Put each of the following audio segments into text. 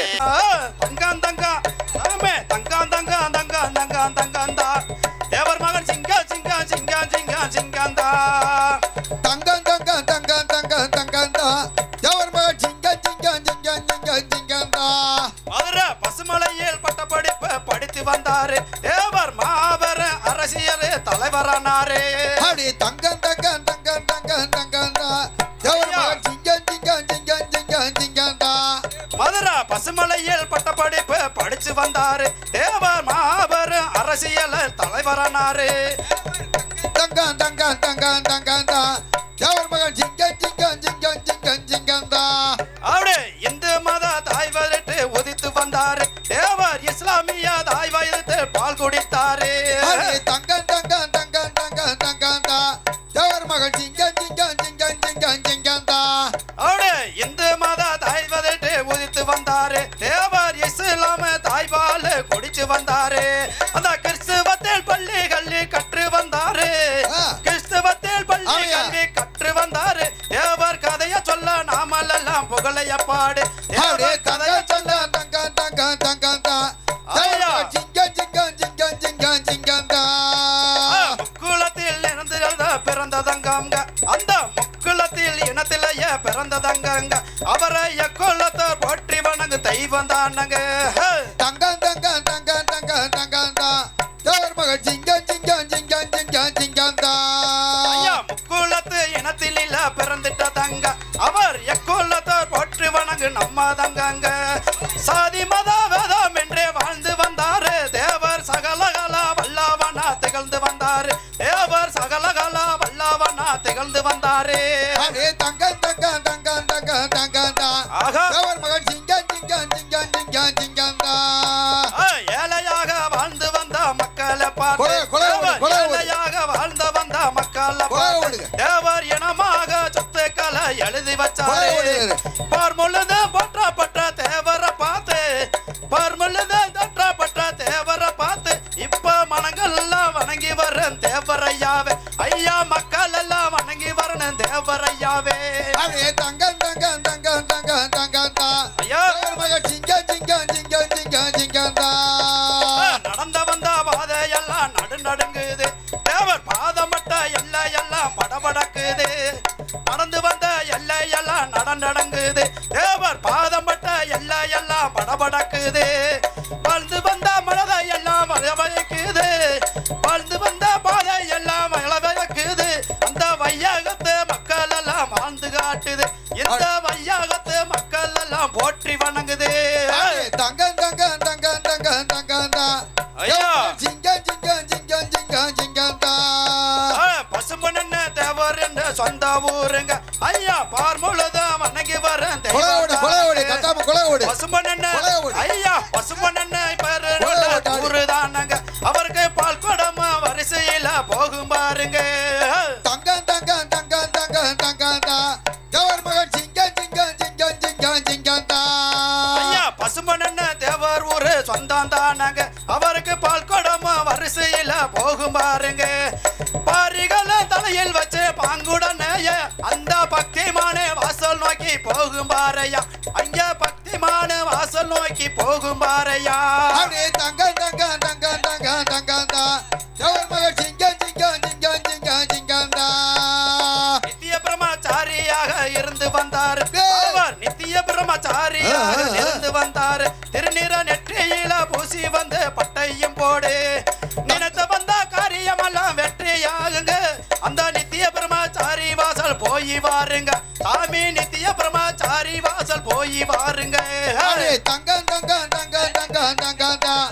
Yeah. Oh. Uh. படிச்சு வந்தாரு. தேவர் மாபெரும் அரசியல் தலைவரானாரு. தங்கம் தங்கம் தங்கம் தங்கம் தான் தேவர் மகன் சிங்க சிங்க சிங்க சிங்க சிங்கம் தான் அப்படி இந்து மத தாய் வயிற்று உதித்து வந்தாரு. தேவர் இஸ்லாமிய தாய் வயிற்று பால் குடித்தாரு. வந்தாரு. அந்த கிறிஸ்துவத்தில் பள்ளி கல்வி கற்று வந்தாரு. கிறிஸ்துவத்தில் பள்ளி. கல்வி கற்று வந்தாரு. தேவர் கதைய சொல்ல நாமலெல்லாம் புகழைய பாடு. கதைய சொல்ல சிங்கம் சிங்கம் தான் முக்குளத்தில் இனத்தில பிறந்ததங்காங்க. அந்த முக்குளத்தில் இனத்திலேயே பிறந்ததங்காங்க. அவரை எக்குளத்தோர் போற்றி வணங்கு தெய்வம் தானங்க. மகள் சிங்கம் சிங்கம் சிங்கம் சிங்கம் சிங்கம் தான் முக்குளத்து இனத்தில் இல்ல பிறந்துட்டதங்க அவர் எக்குளத்தோர் போற்றி வணங்கு நம்ம தங்கங்க. சாதி மத வேதம் என்றே வாழ்ந்து வந்தாரு. தேவர் சகலகலா வல்லவனா திகழ்ந்து வந்தாரு. தேவர் சகலகலா வல்லவனா திகழ்ந்து வந்தாரு. தங்கம் தங்கம் தங்கம் தங்கம் தான் ஆகா. தேவர் மகள் சிங்கம் சிங்கம் சிங்கம் சிங்கம் சிங்கம் வாழ்ந்து வந்த மக்களை. தேவர் இனமாக எழுதி கொலை வச்சாரு விடுங்க. பார் முழுது போற்றப்பட்ட தேவரை பார்த்து. பார் முழுது தோற்றப்பட்ட தேவரை பார்த்து. இப்ப மனங்கள் எல்லாம் வணங்கி வரும் தேவரையாவே. ஐயா மக்கள் எல்லாம் வணங்கி வரணும் தேவரையாவே. தங்கம் தங்கம் தங்கம் தங்கம் தங்கம் தான். ஐயா. சிங்கம் சிங்கம் சிங்கம் சிங்கம் சிங்கம் தான். படபடக்குது வாழ்ந்து வந்த மனதை எல்லாம் மழவைக்குது வாழ்ந்து வந்த பாதை எல்லாம் மழவைக்குது அந்த வையகத்து மக்கள் எல்லாம் வாழ்ந்து காட்டுது. இந்த வையகத்து மக்கள் எல்லாம் போற்றி வணங்குது. தங்கம் தங்கம் தங்கம் தங்கம் தான் ஐயா. சிங்கம் சிங்கம் சிங்கம் சிங்கம் தான் பசும்பொன்னு தேவர் என்று சொந்த ஊருங்க. ஐயா பார் முழுதும் வணங்கி வரும் கொலை ஓடு பாருங்க. பாரிகளை தலையில் வச்சு பாங்குடனேய அந்த பக்திமானே வாசல் நோக்கி போகும் பாரையா அங்க பக்திமான வாசல் நோக்கி போகும் பாரையா அப்படியே தங்கம் தங்கம் தங்கம் தங்கம் தங்கம் தான் மகன் சிங்கம் சிங்கம் சிங்கம் சிங்கம் சிங்கம் தான் நித்திய பிரம்மச்சாரியாக இருந்து வந்தார். நித்திய ஆ. இருந்து வந்தார். போய் வாருங்க. சாமி நித்திய பிரமாச்சாரி வாசல் போய் வாருங்க. தங்க தங்க தங்க தங்க தங்க தான்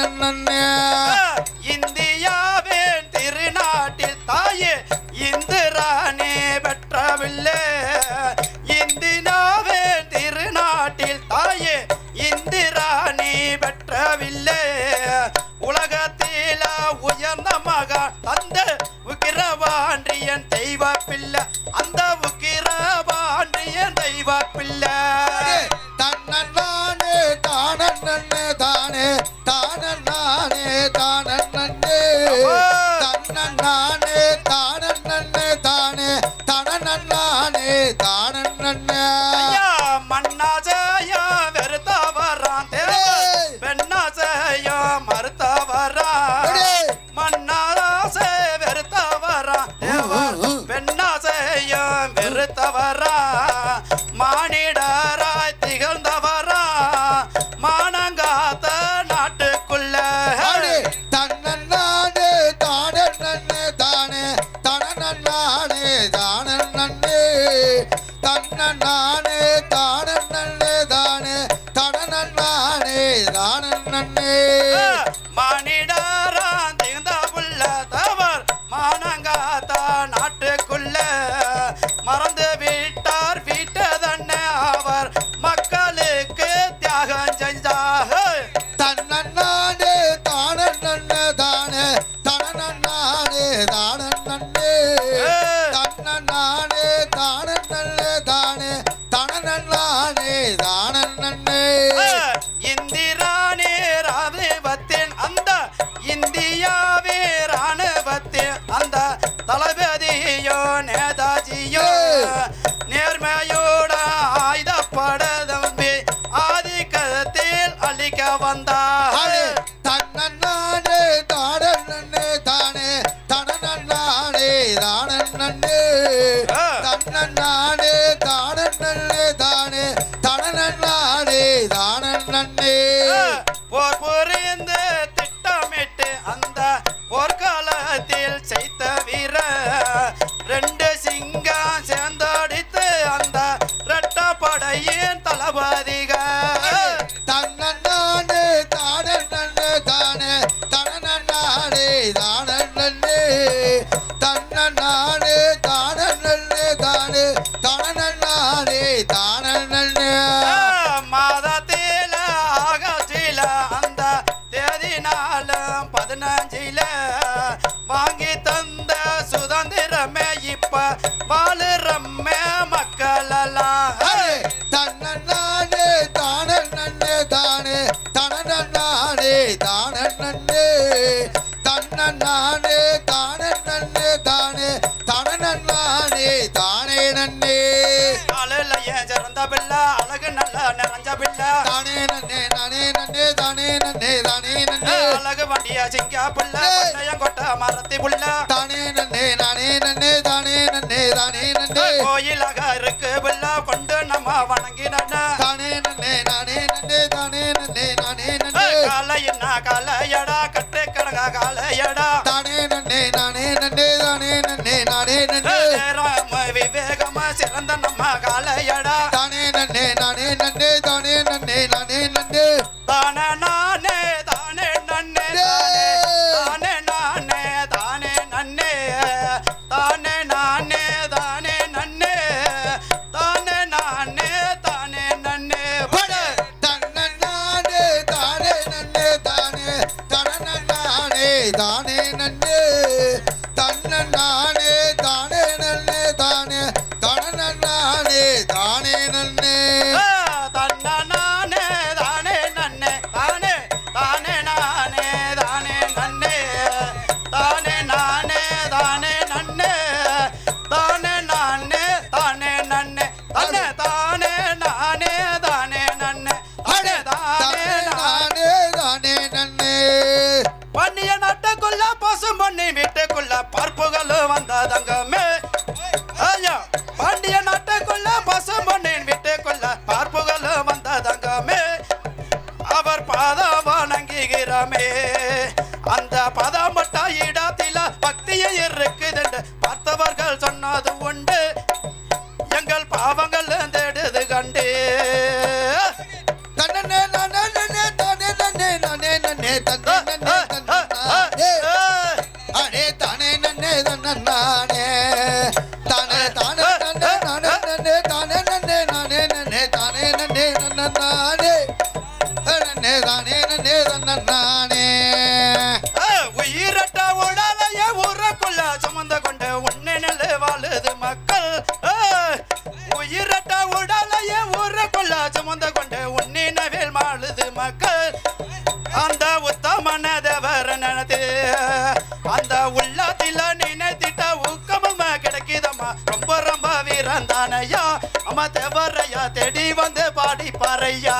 ನನ್ನ வந்தாள் தன்னே தாடே தானே தனநன்னானே தானே தன்னே Yeah. சிறந்த பிள்ளை அழகு நல்ல நிறைஞ்ச பிள்ளை தானே நன்னே நானே நன்னே தானே நன்னே தானே நன்னே அழகு வண்டியா சிங்கா பிள்ளை பண்டையம் கொட்ட மரத்தி புள்ள தானே நன்னே நானே நன்னே தானே நன்னே தானே நன்னே கோயிலாக இருக்கு பிள்ளை கொண்டு நம்ம வணங்கி நன்ன தானே நன்னே நானே நன்னே தானே நன்னே நானே நன்னே காலை என்ன காலையடா கட்டு கடங்கா காலையடா தானே நன்னே நானே நன்னே தானே நன்னே நானே நன்னே விவேகமா சிறந்த நம்ம காலைய nena. தங்கமே. ஐயா பாண்டிய நாட்டுக்குள்ள பசுமொன்னின் வீட்டுக்குள்ள பார்ப்புகள வந்த தங்கமே. அவர் பாதம் வணங்குகிறமே அந்த பதம் மட்ட இடத்தில பக்தியை இருக்குதுண்டு. பார்த்தவர்கள் சொன்னது அண்ணன் நானே. உயிரட்ட உடலைய ஊரக்குள்ள சுமந்த கொண்டு உன்னை நெல்லு மக்கள். உயிரட்ட உடலைய சுமந்த கொண்டு உன்னை நவில் மாழுது மக்கள். அந்த உத்தமன தேவர் நினைத்து அந்த உள்ளத்தில் நினைத்திட்ட ஊக்கமுமா கிடைக்குதம்மா. ரொம்ப ரொம்ப வீரந்தானையா அம்மா தேவரையா தேடி வந்து பாடி பாறையா.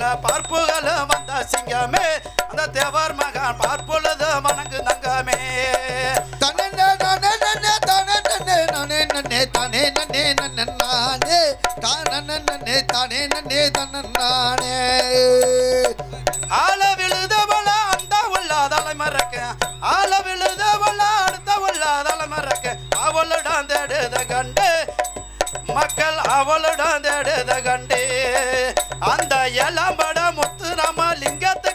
கோயில பார்ப்புகள வந்த சிங்கமே அந்த தேவர் மகன் பார்ப்பொழுது வணங்கு நங்கமே. தனே தானே நன்னே தானே நன்னே நானே நன்னே தானே நன்னே நன்னானே தான நன்னே தானே நன்னே தன்னானே ஆள விழுதவள அந்த உள்ளாதால மறக்க ஆள விழுதவள தேடுத கண்டு மக்கள் அவளோட தேடுத கண்டு Got the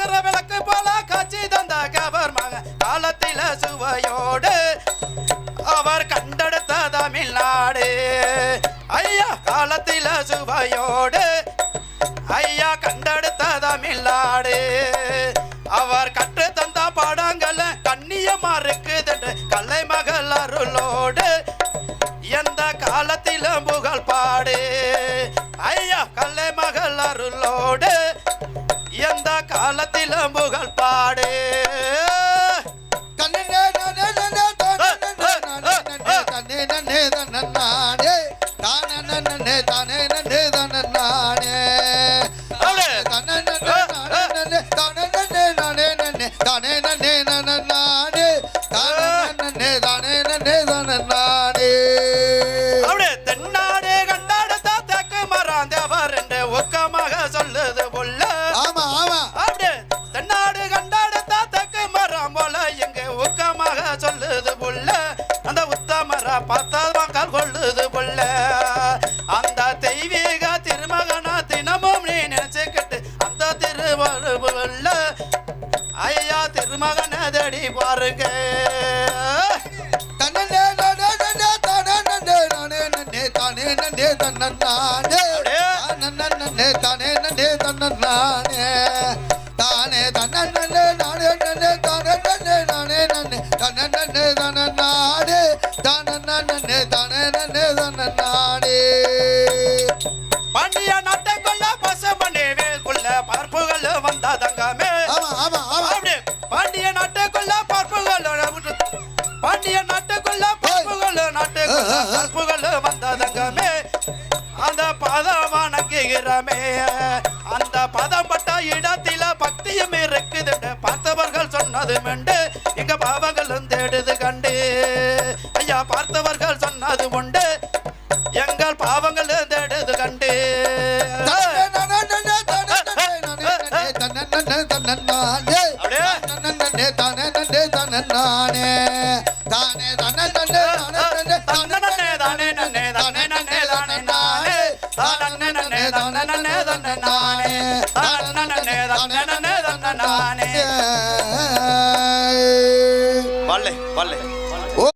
ஆகிற விளக்கு போல காட்சி தந்த கவர்மக காலத்தில சுவையோடு அவர் கண்டெடுத்த தமிழ்நாடு. ஐயா காலத்தில சுவையோடு புகழ் பாடு. ஆடி பாருங்க தன்னே தானே தானே தானே தானே தானே தானே பாண்டிய நாட்டுக்குள்ள பருப்புகள் நாட்டுக்குள்ள வந்ததங்கமே. அந்த பதம் வணங்குகிறமே அந்த பதம் பட்ட இடத்தில பக்தியும் இருக்குது. பார்த்தவர்கள் சொன்னது உண்டு. இங்க பாவங்களும் தேடுது கண்டு. ஐயா பார்த்தவர்கள் சொன்னது உண்டு. பல்லே பல்லே